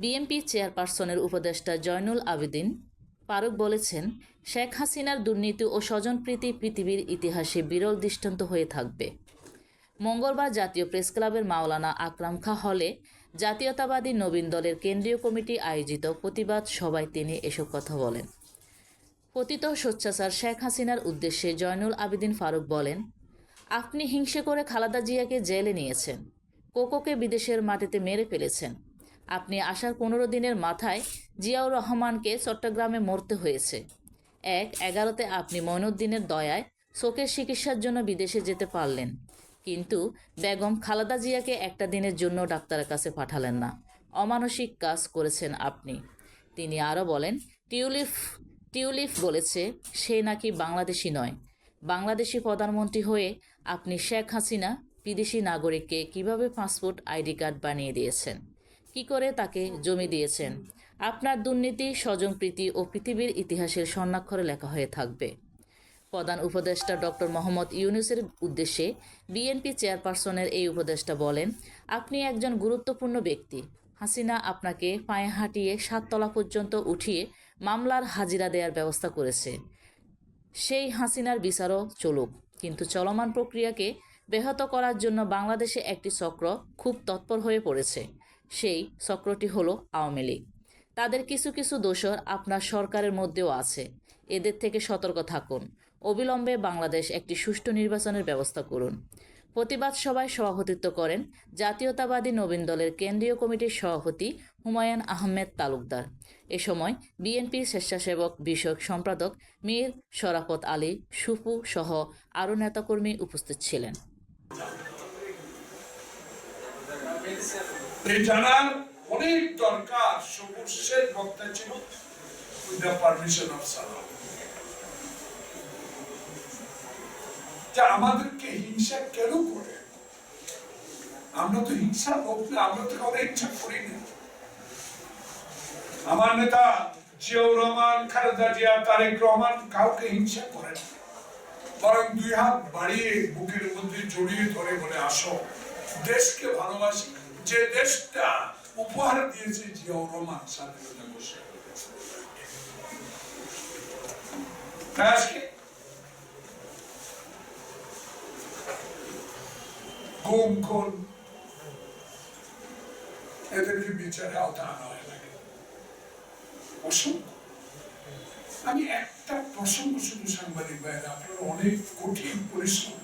BNP চেয়ারপারসনের উপদেষ্টা জয়নুল আবেদিন ফারুক বলেছেন, শেখ হাসিনার দুর্নীতি ও স্বজনপ্রীতি পৃথিবীর ইতিহাসে বিরল দৃষ্টান্ত হয়ে থাকবে। মঙ্গলবার জাতীয় প্রেসক্লাবের মাওলানা আকরাম খা হলে জাতীয়তাবাদী নবীন দলের কেন্দ্রীয় কমিটি আয়োজিত প্রতিবাদ সভায় তিনি এসব কথা বলেন। পতিত স্বচ্ছাচার শেখ হাসিনার উদ্দেশ্যে জয়নুল আবেদিন ফারুক বলেন, আপনি হিংসে করে খালাদা জিয়াকে জেলে নিয়েছেন, কোকোকে বিদেশের মাটিতে মেরে ফেলেছেন আপনি আসার পনেরো দিনের মাথায় জিয়াউর রহমানকে চট্টগ্রামে মরতে হয়েছে। এক, এগারোতে আপনি ময়নুদ্দিনের দয়ায় শোকের চিকিৎসার জন্য বিদেশে যেতে পারলেন। কিন্তু বেগম খালাদা জিয়াকে একটা দিনের জন্য ডাক্তারের কাছে পাঠালেন না। অমানসিক কাজ করেছেন আপনি। তিনি আরও বলেন টিউলিপ টিউলিপ বলেছে, সে নাকি বাংলাদেশি নয়। বাংলাদেশি প্রধানমন্ত্রী হয়ে আপনি শেখ হাসিনা, বিদেশি নাগরিককে কীভাবে পাসপোর্ট আইডি কার্ড বানিয়ে দিয়েছেন? কি করে তাকে জমি দিয়েছেন? আপনার দুর্নীতি, স্বজনপ্রীতি ও পৃথিবীর ইতিহাসের স্বর্ণাক্ষরে লেখা হয়ে থাকবে। প্রধান উপদেষ্টা ডক্টর মোহাম্মদ ইউনুসের উদ্দেশ্যে বিএনপি চেয়ারপারসনের এই উপদেষ্টা বলেন, আপনি একজন গুরুত্বপূর্ণ ব্যক্তি। হাসিনা আপনাকে পায়ে হাঁটিয়ে সাততলা পর্যন্ত উঠিয়ে মামলার হাজিরা দেওয়ার ব্যবস্থা করেছে। সেই হাসিনার বিচারও চলুক। কিন্তু চলমান প্রক্রিয়াকে ব্যাহত করার জন্য বাংলাদেশে একটি চক্র খুব তৎপর হয়ে পড়েছে। সেই চক্রটি হলো আওয়ামী লীগ। তাদের কিছু কিছু দোষর আপনার সরকারের মধ্যেও আছে। এদের থেকে সতর্ক থাকুন। অবিলম্বে বাংলাদেশ একটি সুষ্ঠু নির্বাচনের ব্যবস্থা করুন। প্রতিবাদ সভায় সভাপতিত্ব করেন জাতীয়তাবাদী নবীন দলের কেন্দ্রীয় কমিটির সভাপতি হুমায়ুন আহমেদ তালুকদার। এ সময় বিএনপির স্বেচ্ছাসেবক বিষয়ক সম্পাদক মীর শরাফত আলী সুপু সহ আরও নেতাকর্মী উপস্থিত ছিলেন। জানার অনেক দরকার ছিল পারমিশন অফ সালাম। যে আমাদেরকে হিংসা কেন করে? আমরা তো হিংসা আমরা তো করি না। আমার নেতা জিয়াউর রহমান, খালেদা জিয়া, তারেক রহমান কাউকে হিংসা করেন। বরং দুই হাত বাড়িয়ে বুকের মধ্যে জড়িয়ে ধরে বলে, আসো। দেশকে ভালোবাসি, যে দেশটা উপহার দিয়েছে, জিয়াউর রহমান স্বাধীনতা ঘোষণা গুম খুন, এদেরকে বিচারে আওতা হয় লাগে অসংখ্য আমি একটা প্রসঙ্গ শুধু সাংবাদিক ভাইয়েরা, আপনারা অনেক কঠিন পরিশ্রম